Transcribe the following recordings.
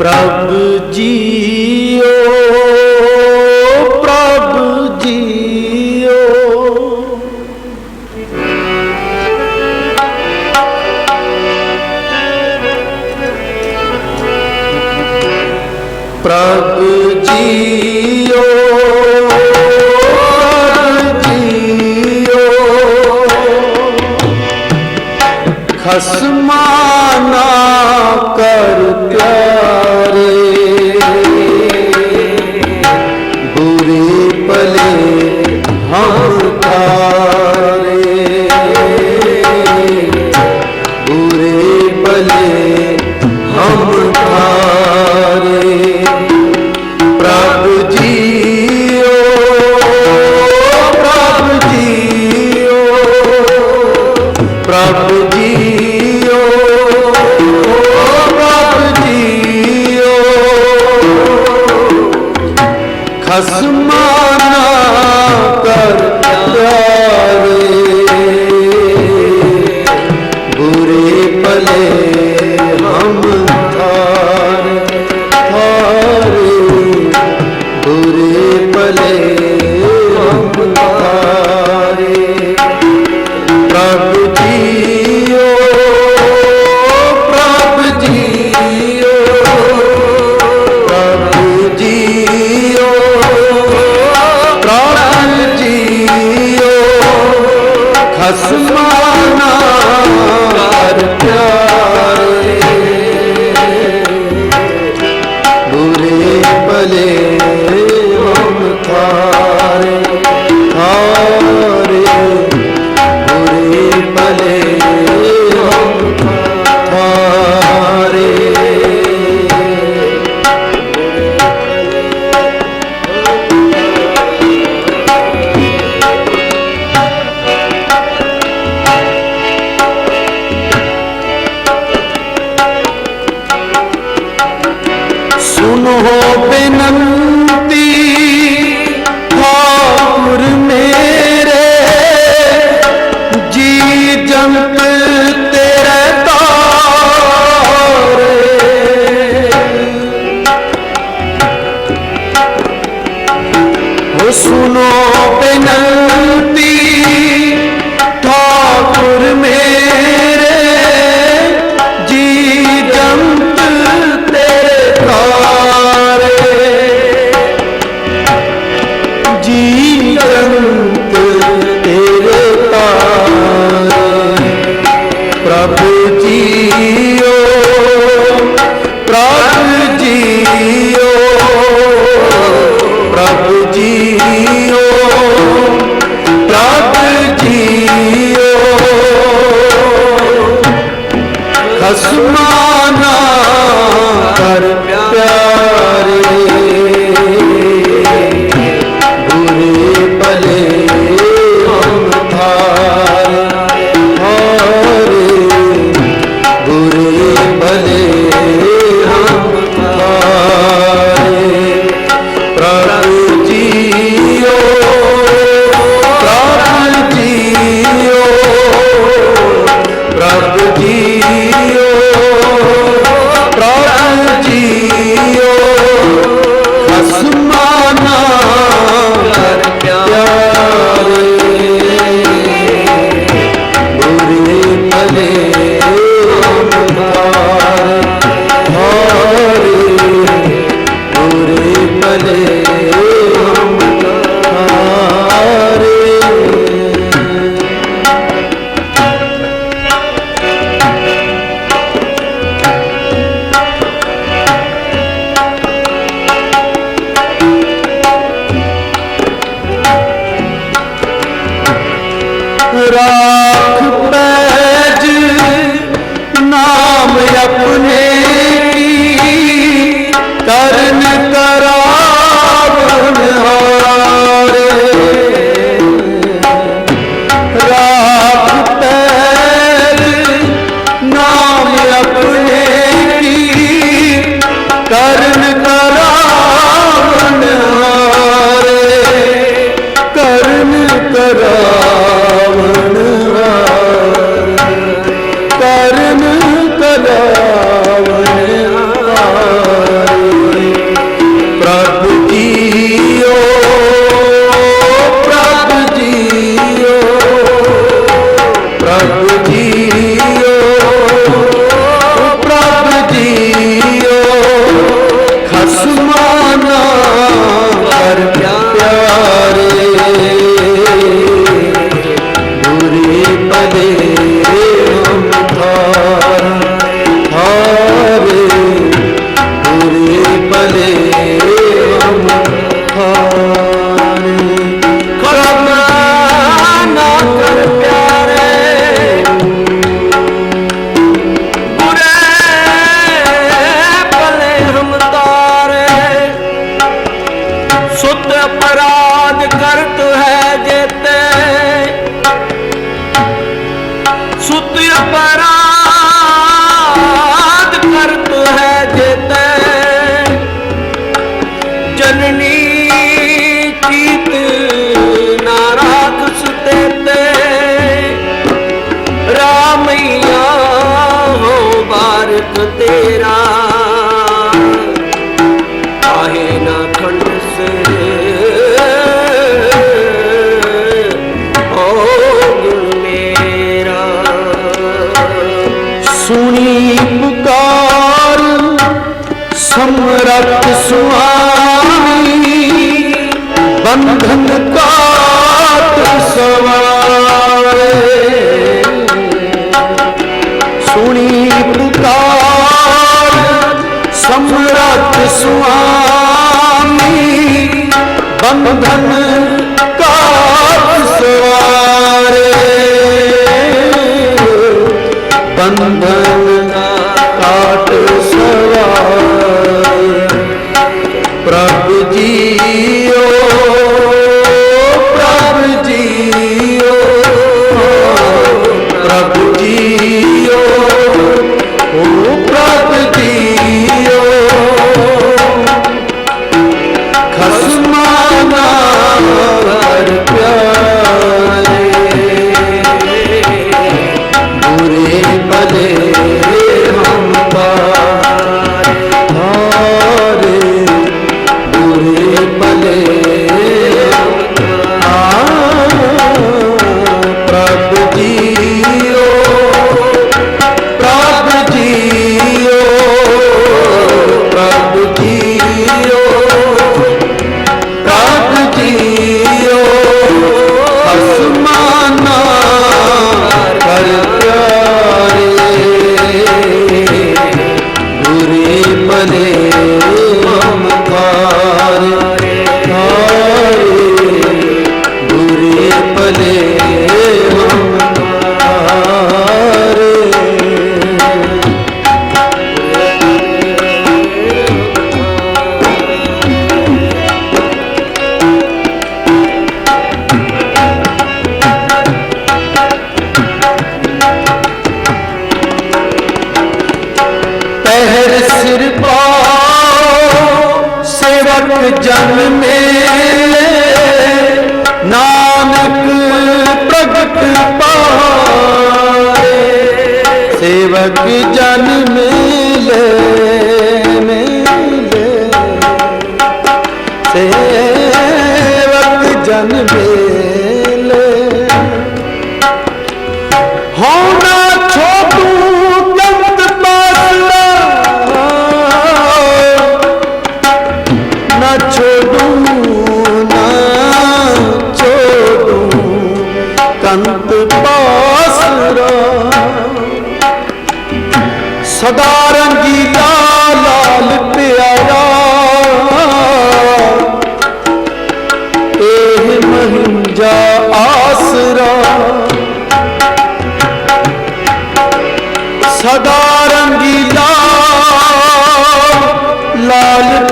ਪ੍ਰਭ ਜੀਓ ಸುತ್ತಿಯ ಪರ बंधन ਮਨੁਖ ਨਾਨਕ ਪ੍ਰਗਟ ਪਾਏ ਸੇਵਕ ਜਨ ਮੇਲੇ ਮੇਲੇ। ਰੰਗੀਲਾ ਲਾਲ ਪਿਆਰਾ। ਇਹ ਮਹਿੰਜਾ ਆਸਰਾ ਸਦਾ ਰੰਗੀਲਾ ਲਾਲ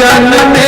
जन्म